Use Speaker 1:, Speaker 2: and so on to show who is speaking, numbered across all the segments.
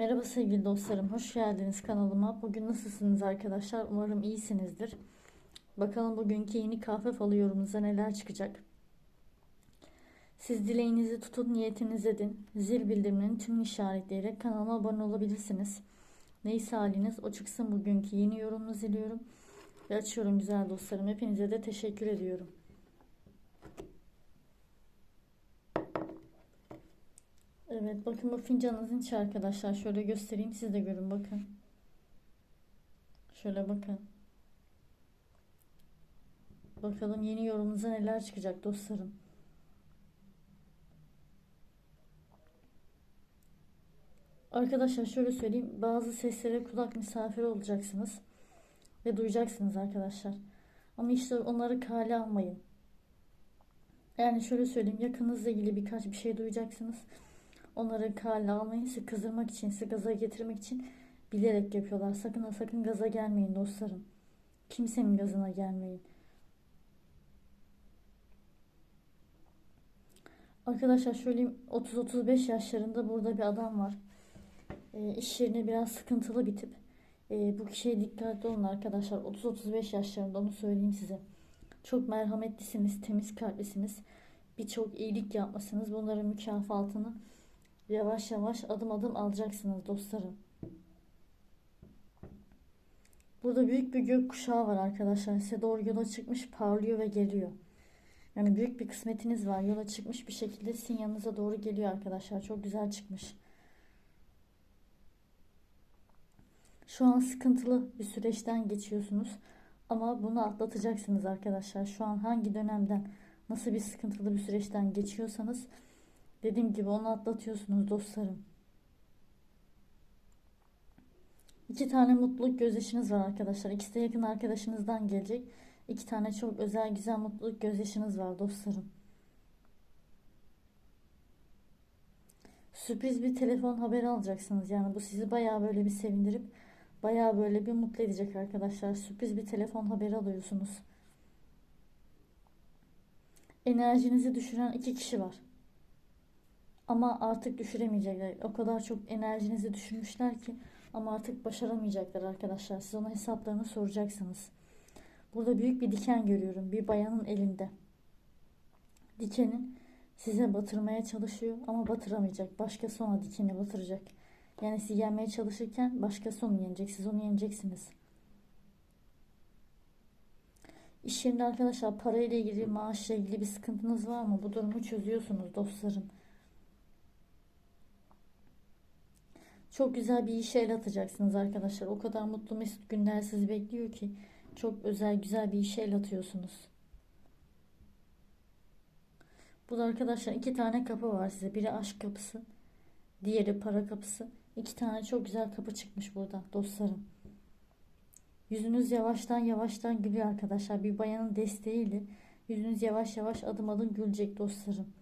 Speaker 1: Merhaba sevgili dostlarım, hoş geldiniz kanalıma. Bugün nasılsınız arkadaşlar? Umarım iyisinizdir. Bakalım bugünkü yeni kahve falı yorumunuza neler çıkacak. Siz dileğinizi tutun, niyetiniz edin. Zil bildirimlerini tüm işaretleyerek kanalıma abone olabilirsiniz. Neyse haliniz o çıksın bugünkü yeni yorumunuzu diliyorum. Ve açıyorum güzel dostlarım. Hepinize de teşekkür ediyorum. Evet bakın bu fincanınızın içi arkadaşlar. Şöyle göstereyim siz de görün bakın. Şöyle bakın. Bakalım yeni yorumunuza neler çıkacak dostlarım. Arkadaşlar şöyle söyleyeyim. Bazı seslere kulak misafiri olacaksınız. Ve duyacaksınız arkadaşlar. Ama işte onları kale almayın. Yani şöyle söyleyeyim. Yakınızla ilgili birkaç bir şey duyacaksınız. Onları kale almayın. Sizi kızdırmak için, sizi gaza getirmek için bilerek yapıyorlar. Sakın ha sakın gaza gelmeyin dostlarım. Kimsenin gazına gelmeyin. Arkadaşlar şöyle 30-35 yaşlarında burada bir adam var. E, iş yerine biraz sıkıntılı bir tip. E, bu kişiye dikkatli olun arkadaşlar. 30-35 yaşlarında onu söyleyeyim size. Çok merhametlisiniz, temiz kalplisiniz. Birçok iyilik yapmasınız. Bunların mükafatını yavaş yavaş adım adım alacaksınız dostlarım. Burada büyük bir gök kuşağı var arkadaşlar. Size doğru yola çıkmış, parlıyor ve geliyor. Yani büyük bir kısmetiniz var. Yola çıkmış bir şekilde sizin yanınıza doğru geliyor arkadaşlar. Çok güzel çıkmış. Şu an sıkıntılı bir süreçten geçiyorsunuz. Ama bunu atlatacaksınız arkadaşlar. Şu an hangi dönemden, nasıl bir sıkıntılı bir süreçten geçiyorsanız dediğim gibi onu atlatıyorsunuz dostlarım. İki tane mutluluk gözyaşınız var arkadaşlar. İkisi de yakın arkadaşınızdan gelecek. İki tane çok özel güzel mutluluk gözyaşınız var dostlarım. Sürpriz bir telefon haberi alacaksınız. Yani bu sizi bayağı böyle bir sevindirip bayağı böyle bir mutlu edecek arkadaşlar. Sürpriz bir telefon haberi alıyorsunuz. Enerjinizi düşüren iki kişi var. Ama artık düşüremeyecekler. O kadar çok enerjinizi düşürmüşler ki ama artık başaramayacaklar arkadaşlar. Siz ona hesaplarını soracaksınız. Burada büyük bir diken görüyorum. Bir bayanın elinde. Dikenin size batırmaya çalışıyor ama batıramayacak. Başkası ona dikeni batıracak. Yani sizi yenmeye çalışırken başkası onu yenecek. Siz onu yeneceksiniz. İş yerinde arkadaşlar parayla ilgili, maaşla ilgili bir sıkıntınız var mı? Bu durumu çözüyorsunuz dostlarım. Çok güzel bir işe el atacaksınız arkadaşlar. O kadar mutlu mesut günler sizi bekliyor ki çok özel güzel bir işe el atıyorsunuz. Burada arkadaşlar iki tane kapı var size. Biri aşk kapısı. Diğeri para kapısı. İki tane çok güzel kapı çıkmış burada dostlarım. Yüzünüz yavaştan yavaştan gülüyor arkadaşlar. Bir bayanın desteğiyle yüzünüz yavaş yavaş adım adım gülecek dostlarım.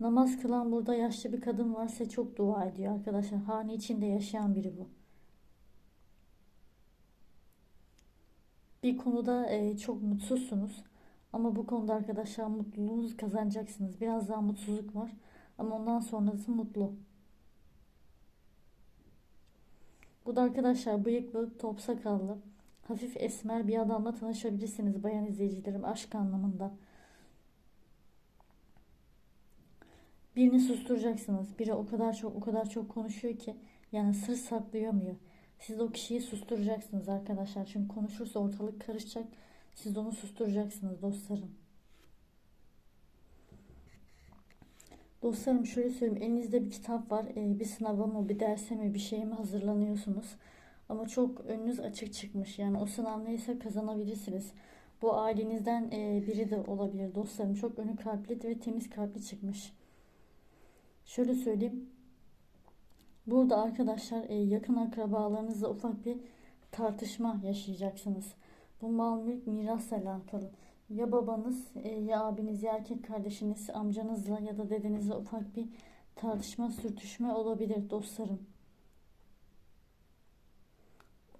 Speaker 1: Namaz kılan burada yaşlı bir kadın varsa çok dua ediyor arkadaşlar. Hane içinde yaşayan biri bu. Bir konuda e, çok mutsuzsunuz. Ama bu konuda arkadaşlar mutluluğunuzu kazanacaksınız. Biraz daha mutsuzluk var. Ama ondan sonrası mutlu. Bu da arkadaşlar bıyıklı, top sakallı, hafif esmer bir adamla tanışabilirsiniz bayan izleyicilerim aşk anlamında. Birini susturacaksınız. Biri o kadar çok o kadar çok konuşuyor ki yani sır saklayamıyor. Siz o kişiyi susturacaksınız arkadaşlar. Çünkü konuşursa ortalık karışacak. Siz onu susturacaksınız dostlarım. Dostlarım şöyle söyleyeyim. Elinizde bir kitap var. Ee, bir sınava mı, bir derse mi, bir şeye mi hazırlanıyorsunuz? Ama çok önünüz açık çıkmış. Yani o sınav neyse kazanabilirsiniz. Bu ailenizden e, biri de olabilir dostlarım. Çok önü kalpli ve temiz kalpli çıkmış. Şöyle söyleyeyim. Burada arkadaşlar e, yakın akrabalarınızla ufak bir tartışma yaşayacaksınız. Bu mal mülk mirasla alakalı. Ya babanız e, ya abiniz ya erkek kardeşiniz amcanızla ya da dedenizle ufak bir tartışma sürtüşme olabilir dostlarım.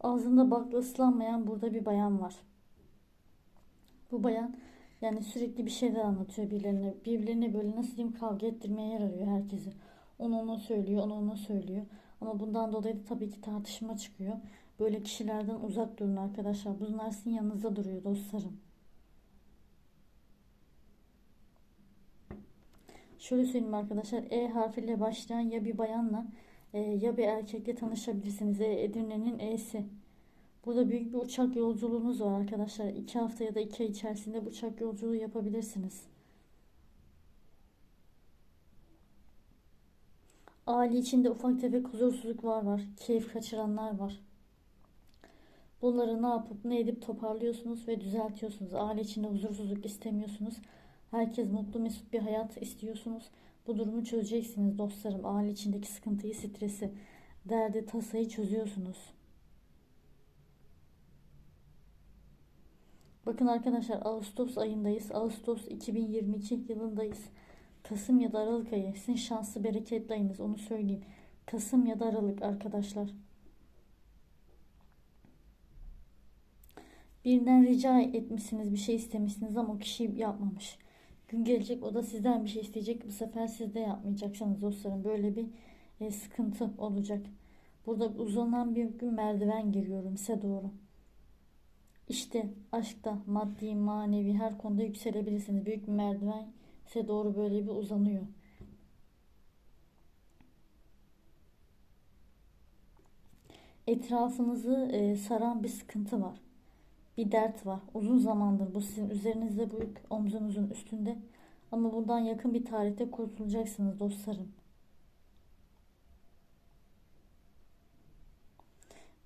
Speaker 1: Ağzında bakla ıslanmayan burada bir bayan var. Bu bayan yani sürekli bir şeyler anlatıyor birilerine. Birbirlerine böyle nasıl diyeyim kavga ettirmeye yer arıyor herkesi. Onu ona söylüyor, onu ona söylüyor. Ama bundan dolayı da tabii ki tartışma çıkıyor. Böyle kişilerden uzak durun arkadaşlar. Bunlar sizin yanınızda duruyor dostlarım. Şöyle söyleyeyim arkadaşlar. E harfiyle başlayan ya bir bayanla e, ya bir erkekle tanışabilirsiniz. E, Edirne'nin E'si. Burada büyük bir uçak yolculuğunuz var arkadaşlar. İki hafta ya da iki ay içerisinde uçak yolculuğu yapabilirsiniz. Aile içinde ufak tefek huzursuzluklar var. Keyif kaçıranlar var. Bunları ne yapıp ne edip toparlıyorsunuz ve düzeltiyorsunuz. Aile içinde huzursuzluk istemiyorsunuz. Herkes mutlu mesut bir hayat istiyorsunuz. Bu durumu çözeceksiniz dostlarım. Aile içindeki sıkıntıyı, stresi, derdi, tasayı çözüyorsunuz. Bakın arkadaşlar Ağustos ayındayız. Ağustos 2022 yılındayız. Kasım ya da Aralık ayı sizin şanslı bereketli ayınız onu söyleyeyim. Kasım ya da Aralık arkadaşlar. Birinden rica etmişsiniz bir şey istemişsiniz ama o kişi yapmamış. Gün gelecek o da sizden bir şey isteyecek. Bu sefer siz de yapmayacaksınız dostlarım. Böyle bir e, sıkıntı olacak. Burada uzanan bir gün merdiven giriyorum size doğru. İşte aşkta maddi manevi her konuda yükselebilirsiniz. Büyük bir merdiven size doğru böyle bir uzanıyor. Etrafınızı e, saran bir sıkıntı var. Bir dert var. Uzun zamandır bu sizin üzerinizde büyük omzunuzun üstünde. Ama bundan yakın bir tarihte kurtulacaksınız dostlarım.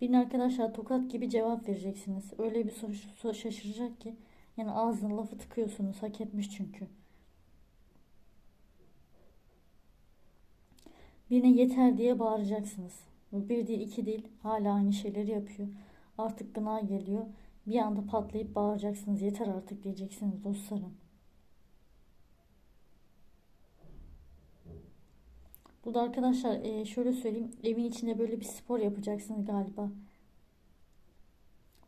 Speaker 1: Birine arkadaşlar tokat gibi cevap vereceksiniz. Öyle bir soru şaşıracak ki yani ağzına lafı tıkıyorsunuz. Hak etmiş çünkü. Birine yeter diye bağıracaksınız. Bir değil iki değil hala aynı şeyleri yapıyor. Artık gına geliyor. Bir anda patlayıp bağıracaksınız. Yeter artık diyeceksiniz dostlarım. Bu da arkadaşlar e, şöyle söyleyeyim. Evin içinde böyle bir spor yapacaksınız galiba.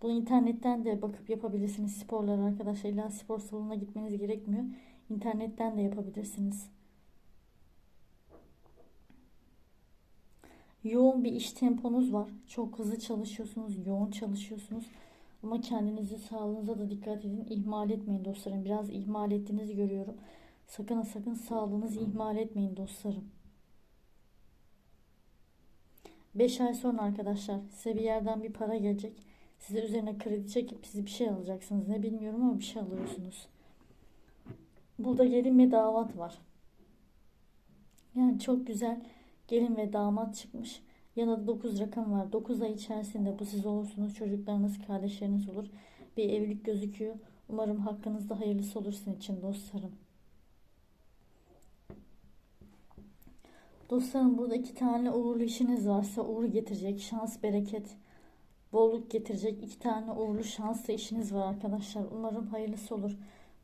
Speaker 1: Bunu internetten de bakıp yapabilirsiniz sporlar arkadaşlar. İlla spor salonuna gitmeniz gerekmiyor. İnternetten de yapabilirsiniz. Yoğun bir iş temponuz var. Çok hızlı çalışıyorsunuz, yoğun çalışıyorsunuz. Ama kendinizi, sağlığınıza da dikkat edin. İhmal etmeyin dostlarım. Biraz ihmal ettiğinizi görüyorum. Sakın sakın sağlığınızı ihmal etmeyin dostlarım. 5 ay sonra arkadaşlar size bir yerden bir para gelecek. Size üzerine kredi çekip siz bir şey alacaksınız. Ne bilmiyorum ama bir şey alıyorsunuz. Burada gelin ve damat var. Yani çok güzel gelin ve damat çıkmış. Yanında 9 rakam var. 9 ay içerisinde bu siz olursunuz. Çocuklarınız, kardeşleriniz olur. Bir evlilik gözüküyor. Umarım hakkınızda hayırlısı olur sizin için dostlarım. Dostlarım burada iki tane uğurlu işiniz varsa uğur getirecek. Şans, bereket, bolluk getirecek. iki tane uğurlu şanslı işiniz var arkadaşlar. Umarım hayırlısı olur.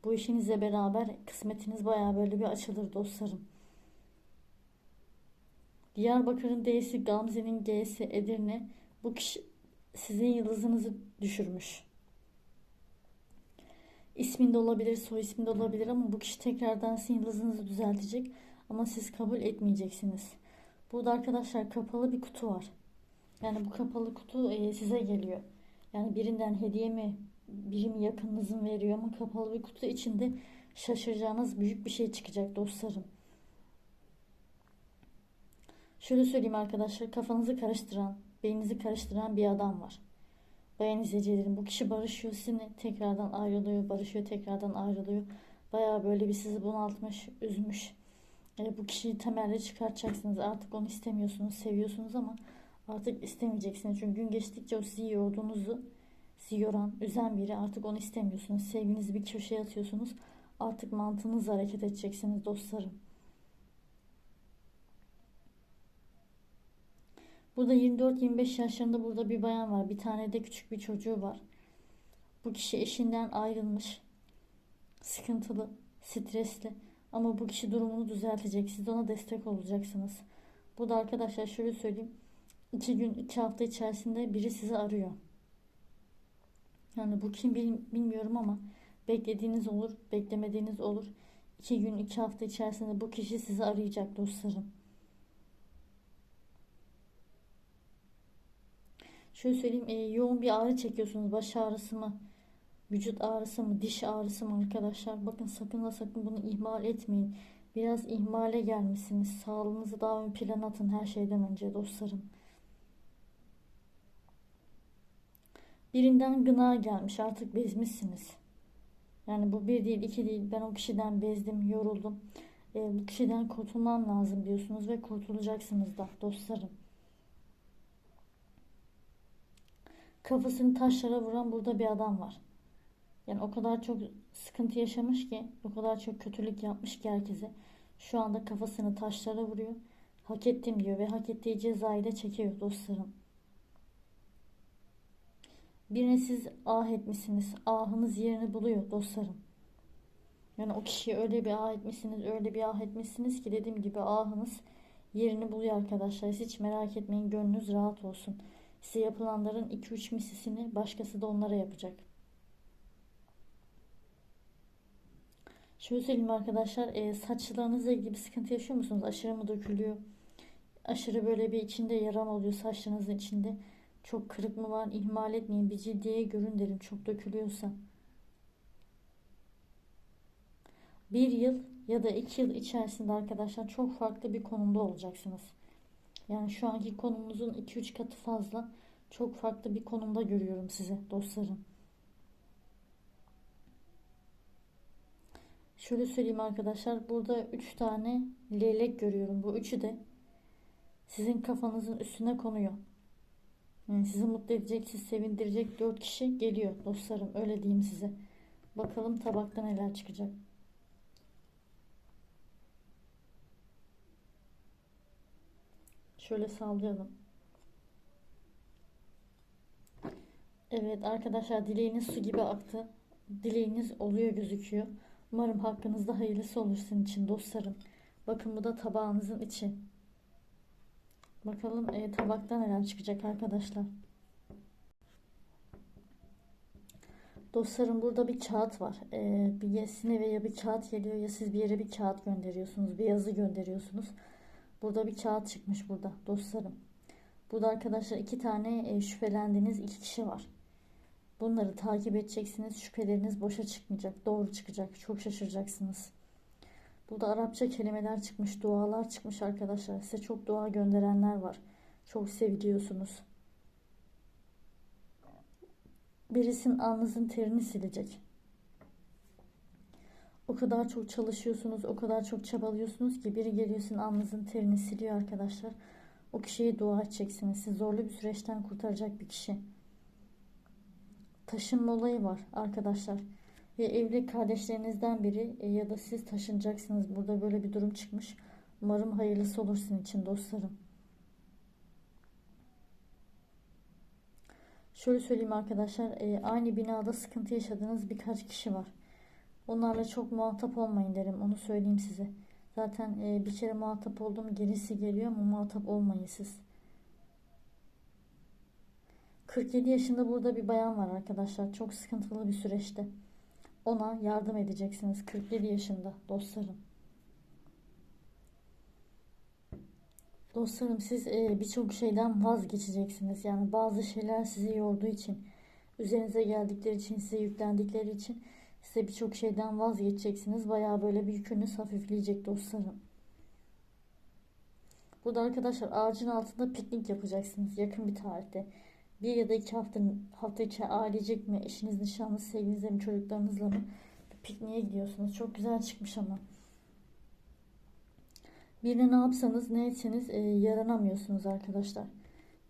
Speaker 1: Bu işinizle beraber kısmetiniz baya böyle bir açılır dostlarım. Diyarbakır'ın D'si, Gamze'nin G'si, Edirne. Bu kişi sizin yıldızınızı düşürmüş. İsminde olabilir, soy isminde olabilir ama bu kişi tekrardan sizin yıldızınızı düzeltecek. Ama siz kabul etmeyeceksiniz. Burada arkadaşlar kapalı bir kutu var. Yani bu kapalı kutu e, size geliyor. Yani birinden hediye mi, biri mi yakınınızın veriyor ama kapalı bir kutu içinde şaşıracağınız büyük bir şey çıkacak dostlarım. Şöyle söyleyeyim arkadaşlar kafanızı karıştıran, beyninizi karıştıran bir adam var. Bayan izleyicilerim bu kişi barışıyor sizinle tekrardan ayrılıyor, barışıyor tekrardan ayrılıyor. Baya böyle bir sizi bunaltmış, üzmüş. E, bu kişiyi temelde çıkartacaksınız. Artık onu istemiyorsunuz, seviyorsunuz ama artık istemeyeceksiniz. Çünkü gün geçtikçe o sizi yorduğunuzu, sizi yoran, üzen biri artık onu istemiyorsunuz. Sevginizi bir köşeye atıyorsunuz. Artık mantığınızla hareket edeceksiniz dostlarım. Burada 24-25 yaşlarında burada bir bayan var. Bir tane de küçük bir çocuğu var. Bu kişi eşinden ayrılmış. Sıkıntılı, stresli. Ama bu kişi durumunu düzeltecek. Siz ona destek olacaksınız. Bu da arkadaşlar şöyle söyleyeyim. 2 gün 2 hafta içerisinde biri sizi arıyor. Yani bu kim bilmiyorum ama beklediğiniz olur, beklemediğiniz olur. 2 gün 2 hafta içerisinde bu kişi sizi arayacak dostlarım. Şöyle söyleyeyim, e, yoğun bir ağrı çekiyorsunuz. Baş ağrısı mı? Vücut ağrısı mı? Diş ağrısı mı arkadaşlar? Bakın sakın ha sakın bunu ihmal etmeyin. Biraz ihmale gelmişsiniz. Sağlığınızı daha ön plana atın her şeyden önce dostlarım. Birinden gına gelmiş artık bezmişsiniz. Yani bu bir değil iki değil ben o kişiden bezdim yoruldum. E, bu kişiden kurtulmam lazım diyorsunuz ve kurtulacaksınız da dostlarım. Kafasını taşlara vuran burada bir adam var. Yani o kadar çok sıkıntı yaşamış ki, o kadar çok kötülük yapmış ki herkese. Şu anda kafasını taşlara vuruyor. Hak ettim diyor ve hak ettiği cezayı da çekiyor dostlarım. Birine siz ah etmişsiniz. Ahınız yerini buluyor dostlarım. Yani o kişiye öyle bir ah etmişsiniz, öyle bir ah etmişsiniz ki dediğim gibi ahınız yerini buluyor arkadaşlar. Hiç merak etmeyin, gönlünüz rahat olsun. Size yapılanların 2-3 mislisini başkası da onlara yapacak. Şöyle söyleyeyim arkadaşlar, e, saçlarınızla ilgili bir sıkıntı yaşıyor musunuz? Aşırı mı dökülüyor? Aşırı böyle bir içinde yaram oluyor saçlarınızın içinde. Çok kırık mı var? İhmal etmeyin. Bir cildiye görün derim çok dökülüyorsa. Bir yıl ya da iki yıl içerisinde arkadaşlar çok farklı bir konumda olacaksınız. Yani şu anki konumunuzun 2-3 katı fazla. Çok farklı bir konumda görüyorum sizi dostlarım. Şöyle söyleyeyim arkadaşlar. Burada 3 tane leylek görüyorum. Bu üçü de sizin kafanızın üstüne konuyor. Yani sizi mutlu edecek, sizi sevindirecek 4 kişi geliyor dostlarım. Öyle diyeyim size. Bakalım tabakta neler çıkacak. Şöyle sallayalım. Evet arkadaşlar dileğiniz su gibi aktı. Dileğiniz oluyor gözüküyor. Umarım hakkınızda hayırlısı olur sizin için dostlarım. Bakın bu da tabağınızın içi. Bakalım e, tabakta neler çıkacak arkadaşlar. Dostlarım burada bir kağıt var. E, bir ya sizin eve ya bir kağıt geliyor ya siz bir yere bir kağıt gönderiyorsunuz. Bir yazı gönderiyorsunuz. Burada bir kağıt çıkmış burada dostlarım. Burada arkadaşlar iki tane e, şüphelendiğiniz iki kişi var. Bunları takip edeceksiniz. Şüpheleriniz boşa çıkmayacak. Doğru çıkacak. Çok şaşıracaksınız. Burada Arapça kelimeler çıkmış. Dualar çıkmış arkadaşlar. Size çok dua gönderenler var. Çok seviliyorsunuz. Birisinin alnınızın terini silecek. O kadar çok çalışıyorsunuz, o kadar çok çabalıyorsunuz ki biri geliyor sizin alnınızın terini siliyor arkadaşlar. O kişiye dua edeceksiniz. Sizi zorlu bir süreçten kurtaracak bir kişi. Taşınma olayı var arkadaşlar. Ve evli kardeşlerinizden biri e, ya da siz taşınacaksınız. Burada böyle bir durum çıkmış. Umarım hayırlısı olur sizin için dostlarım. Şöyle söyleyeyim arkadaşlar. E, aynı binada sıkıntı yaşadığınız birkaç kişi var. Onlarla çok muhatap olmayın derim. Onu söyleyeyim size. Zaten e, bir kere muhatap oldum gerisi geliyor ama muhatap olmayın siz. 47 yaşında burada bir bayan var arkadaşlar. Çok sıkıntılı bir süreçte. Ona yardım edeceksiniz. 47 yaşında dostlarım. Dostlarım siz e, birçok şeyden vazgeçeceksiniz. Yani bazı şeyler sizi yorduğu için, üzerinize geldikleri için, size yüklendikleri için size birçok şeyden vazgeçeceksiniz. Bayağı böyle bir yükünüz hafifleyecek dostlarım. Burada arkadaşlar ağacın altında piknik yapacaksınız yakın bir tarihte. Bir ya da iki hafta, hafta içi ailecek mi, eşiniz, nişanlınız, sevgilinizle mi, çocuklarınızla mı pikniğe gidiyorsunuz. Çok güzel çıkmış ama. Birine ne yapsanız ne etseniz e, yaranamıyorsunuz arkadaşlar.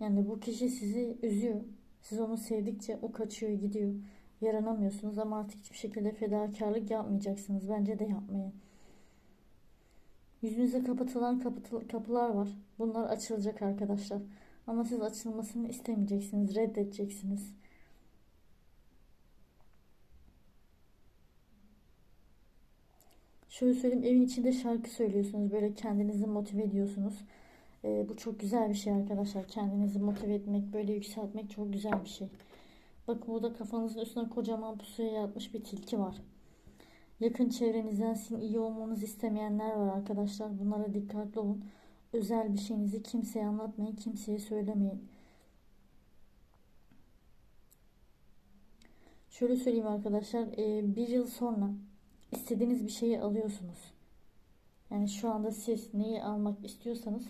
Speaker 1: Yani bu kişi sizi üzüyor. Siz onu sevdikçe o kaçıyor gidiyor. Yaranamıyorsunuz ama artık hiçbir şekilde fedakarlık yapmayacaksınız. Bence de yapmayın. Yüzünüze kapatılan kapılar var. Bunlar açılacak arkadaşlar. Ama siz açılmasını istemeyeceksiniz. Reddedeceksiniz. Şöyle söyleyeyim evin içinde şarkı söylüyorsunuz. Böyle kendinizi motive ediyorsunuz. Ee, bu çok güzel bir şey arkadaşlar. Kendinizi motive etmek, böyle yükseltmek çok güzel bir şey. Bakın burada kafanızın üstüne kocaman pusuya yatmış bir tilki var. Yakın çevrenizden sizin iyi olmanızı istemeyenler var arkadaşlar. Bunlara dikkatli olun. Özel bir şeyinizi kimseye anlatmayın, kimseye söylemeyin. Şöyle söyleyeyim arkadaşlar. e, bir yıl sonra istediğiniz bir şeyi alıyorsunuz. Yani şu anda siz neyi almak istiyorsanız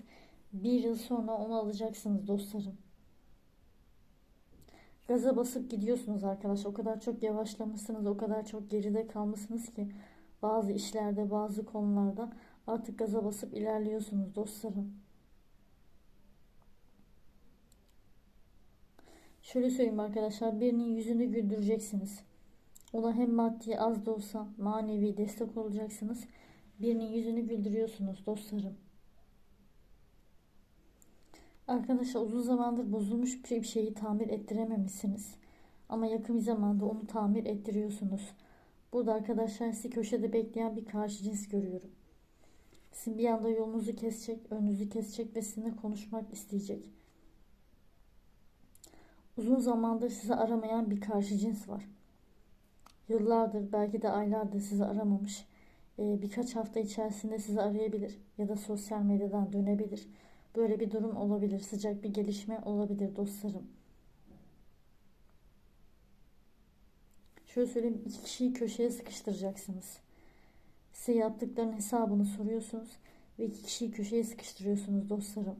Speaker 1: bir yıl sonra onu alacaksınız dostlarım. Gaza basıp gidiyorsunuz arkadaşlar. O kadar çok yavaşlamışsınız, o kadar çok geride kalmışsınız ki bazı işlerde, bazı konularda artık gaza basıp ilerliyorsunuz dostlarım. Şöyle söyleyeyim arkadaşlar, birinin yüzünü güldüreceksiniz. Ona hem maddi az da olsa manevi destek olacaksınız. Birinin yüzünü güldürüyorsunuz dostlarım. Arkadaşlar uzun zamandır bozulmuş bir şeyi tamir ettirememişsiniz. Ama yakın bir zamanda onu tamir ettiriyorsunuz. Burada arkadaşlar sizi köşede bekleyen bir karşı cins görüyorum. Sizin bir anda yolunuzu kesecek, önünüzü kesecek ve sizinle konuşmak isteyecek. Uzun zamandır sizi aramayan bir karşı cins var. Yıllardır belki de aylardır sizi aramamış. Ee, birkaç hafta içerisinde sizi arayabilir ya da sosyal medyadan dönebilir. Böyle bir durum olabilir. Sıcak bir gelişme olabilir dostlarım. Şöyle söyleyeyim iki kişiyi köşeye sıkıştıracaksınız. Size yaptıklarının hesabını soruyorsunuz ve iki kişiyi köşeye sıkıştırıyorsunuz dostlarım.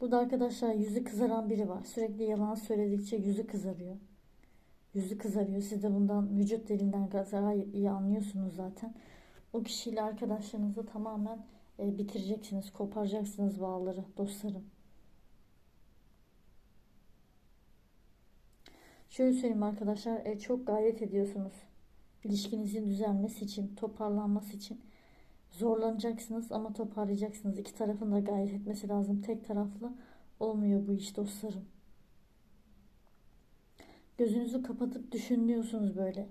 Speaker 1: Burada arkadaşlar yüzü kızaran biri var. Sürekli yalan söyledikçe yüzü kızarıyor. Yüzü kızarıyor. Siz de bundan vücut dilinden gayet iyi anlıyorsunuz zaten. O kişiyle arkadaşlarınızı tamamen e, bitireceksiniz, koparacaksınız bağları dostlarım. Şöyle söyleyeyim arkadaşlar, e, çok gayret ediyorsunuz. İlişkinizin düzelmesi için, toparlanması için zorlanacaksınız ama toparlayacaksınız. İki tarafın da gayret etmesi lazım. Tek taraflı olmuyor bu iş dostlarım. Gözünüzü kapatıp düşünüyorsunuz böyle.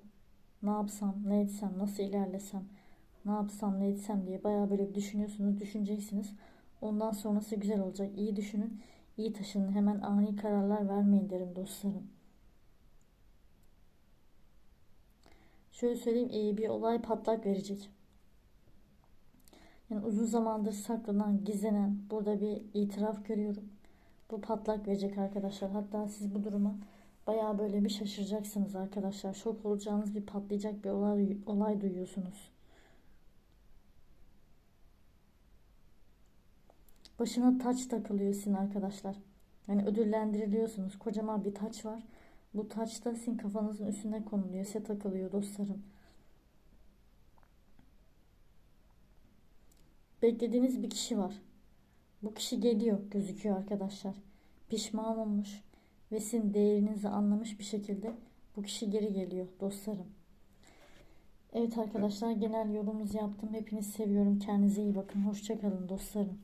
Speaker 1: Ne yapsam, ne etsem, nasıl ilerlesem, ne yapsam, ne etsem diye bayağı böyle bir düşünüyorsunuz, düşüneceksiniz. Ondan sonrası güzel olacak. İyi düşünün, iyi taşının. Hemen ani kararlar vermeyin derim dostlarım. Şöyle söyleyeyim, bir olay patlak verecek. Yani uzun zamandır saklanan, gizlenen burada bir itiraf görüyorum. Bu patlak verecek arkadaşlar. Hatta siz bu duruma bayağı böyle bir şaşıracaksınız arkadaşlar. Şok olacağınız bir patlayacak bir olay, olay duyuyorsunuz. Başına taç takılıyor sizin arkadaşlar. Yani ödüllendiriliyorsunuz. Kocaman bir taç var. Bu taç da sizin kafanızın üstüne konuluyor. Size takılıyor dostlarım. Beklediğiniz bir kişi var. Bu kişi geliyor gözüküyor arkadaşlar. Pişman olmuş ve sizin değerinizi anlamış bir şekilde bu kişi geri geliyor dostlarım. Evet arkadaşlar genel yorumumuzu yaptım. Hepinizi seviyorum. Kendinize iyi bakın. Hoşçakalın dostlarım.